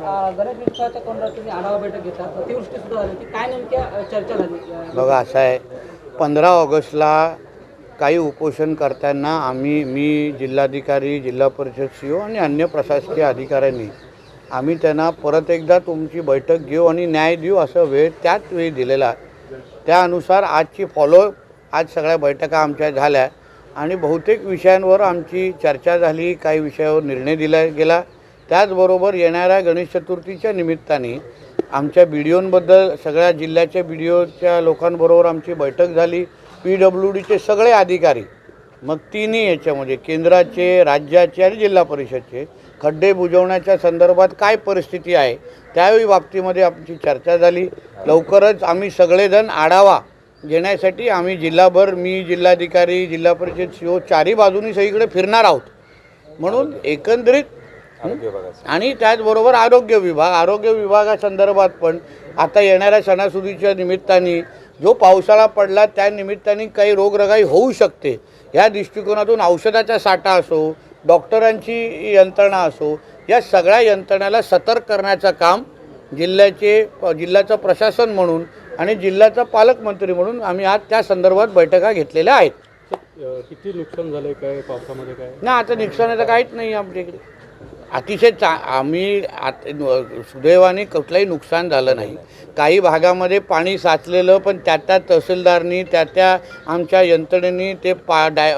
गणेश उत्सवाच्या तोंडावर तुम्ही आढावा बैठक अतिवृष्टी सुद्धा झाली होती. काय नेमक्या चर्चा झाली? बघा असं आहे पंधरा ऑगस्टला काही उपोषण करताना आम्ही मी जिल्हाधिकारी जिल्हा परिषद सी ओ आणि अन्य प्रशासकीय अधिकाऱ्यांनी आम्ही त्यांना परत एकदा तुमची बैठक घेऊ आणि न्याय देऊ असं वेळ त्याच वेळी दिलेला. त्यानुसार आजची फॉलो आज सगळ्या बैठका आमच्या झाल्या आणि बहुतेक विषयांवर आमची चर्चा झाली काही विषयावर निर्णय दिला गेला. त्याचबरोबर येणाऱ्या गणेश चतुर्थीच्या निमित्ताने आमच्या बी डी ओंबद्दल सगळ्या जिल्ह्याच्या बी डी ओच्या लोकांबरोबर आमची बैठक झाली. पी डब्ल्यू डीचे सगळे अधिकारी मग तिन्ही याच्यामध्ये केंद्राचे राज्याचे आणि जिल्हा परिषदचे खड्डे बुजवण्याच्या संदर्भात काय परिस्थिती आहे त्यावेळी बाबतीमध्ये आमची चर्चा झाली. लवकरच आम्ही सगळेजण आढावा घेण्यासाठी आम्ही जिल्हाभर मी जिल्हाधिकारी जिल्हा परिषद सी ओ चारही बाजूनी सगळीकडे फिरणार आहोत. म्हणून एकंदरीत आणि त्याचबरोबर आरोग्य विभाग आरोग्य विभागासंदर्भात पण आता येणाऱ्या सणासुदीच्या निमित्ताने जो पावसाळा पडला त्या निमित्ताने काही रोगराई होऊ शकते. या दृष्टिकोनातून औषधाचा साठा असो डॉक्टरांची यंत्रणा असो या सगळ्या यंत्रणेला सतर्क करण्याचं काम जिल्ह्याचे जिल्ह्याचं प्रशासन म्हणून आणि जिल्ह्याचा पालकमंत्री म्हणून आम्ही आज त्या संदर्भात बैठका घेतलेल्या आहेत. किती नुकसान झालंय काय? पावसामध्ये काय? ना आता नुकसानाचं काहीच नाही आमच्या इकडे अतिशय चा आम्ही आत सुदैवाने कुठलंही नुकसान झालं नाही. काही भागामध्ये पाणी साचलेलं पण त्या त्या तहसीलदारनी त्या त्या आमच्या यंत्रणेनी ते पा डाय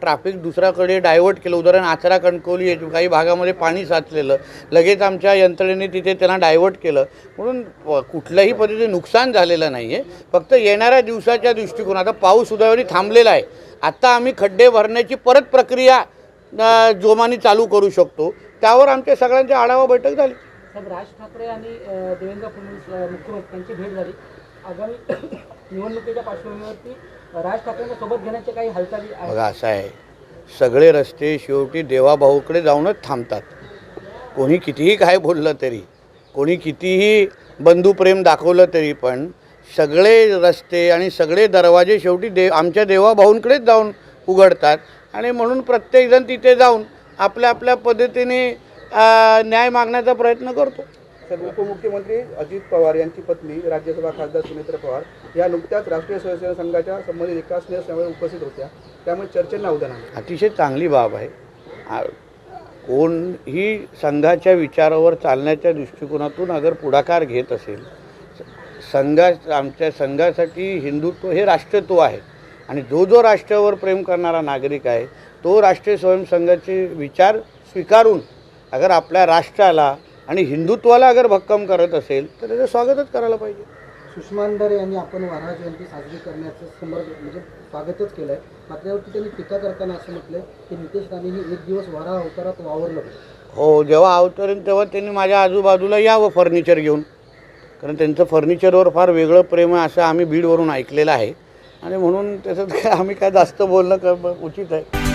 ट्रॅफिक दुसऱ्याकडे डायव्हर्ट केलं. उदाहरण आचरा कणकवली काही भागामध्ये पाणी साचलेलं. लगेच आमच्या यंत्रणेने तिथे त्यांना डायव्हर्ट केलं. म्हणून कुठल्याही पद्धतीने नुकसान झालेलं नाही आहे फक्त येणाऱ्या दिवसाच्या दृष्टिकोन आता पाऊस सुदैवाने थांबलेला आहे. आत्ता आम्ही खड्डे भरण्याची परत प्रक्रिया जोमाने चालू करू शकतो. त्यावर आमच्या सगळ्यांची आढावा बैठक झाली. राज ठाकरे आणि देवेंद्र फडणवीस मुख्यमंत्री यांची भेट झाली. आगामी निवडणुकीच्या पार्श्वभूमीवरती राज ठाकरेंना सोबत घेण्याचे काही हालचाली बघा असं आहे सगळे रस्ते शेवटी देवाभाऊकडे जाऊनच थांबतात. कोणी कितीही काय बोललं तरी कोणी कितीही बंधुप्रेम दाखवलं तरी पण सगळे रस्ते आणि सगळे दरवाजे शेवटी दे आमच्या देवाभाऊंकडेच जाऊन उघडतात. आणि म्हणून प्रत्येकजण तिथे जाऊन आपल्या आपल्या पद्धतीने न्याय मागण्याचा प्रयत्न करतो. तर उपमुख्यमंत्री अजित पवार यांची पत्नी राज्यसभा खासदार सुनेत्र पवार या नुकत्याच राष्ट्रीय स्वयंसेवक संघाच्या संबंधित एका स्नेहसभेत उपस्थित होत्या. त्यामुळे चर्चेला उदाहरण अतिशय चांगली बाब आहे. कोणही संघाच्या विचारावर चालण्याच्या दृष्टिकोनातून अगर पुढाकार घेत असेल संघा आमच्या संघासाठी हिंदुत्व हे राष्ट्रत्व आहे. आणि जो जो राष्ट्रावर प्रेम करणारा नागरिक आहे तो राष्ट्रीय स्वयंसंघाचे विचार स्वीकारून अगर आपल्या राष्ट्राला आणि हिंदुत्वाला अगर भक्कम करत असेल तर त्याचं स्वागतच करायला पाहिजे. सुषमा अंधारे यांनी आपण वारहा जयंती साजरी करण्याचं समर्थ म्हणजे स्वागतच केलंय. मात्र यावरती त्यांनी टीका करताना असं म्हटलंय की नितेश राणेंनी एक दिवस वारा अवतारात वावरलं. हो जेव्हा अवतरेन तेव्हा त्यांनी माझ्या आजूबाजूला यावं फर्निचर घेऊन. कारण त्यांचं फर्निचरवर फार वेगळं प्रेम आहे असं आम्ही बीडवरून ऐकलेलं आहे. आणि म्हणून त्याच्यात काय आम्ही काय जास्त बोलणं क उचित आहे.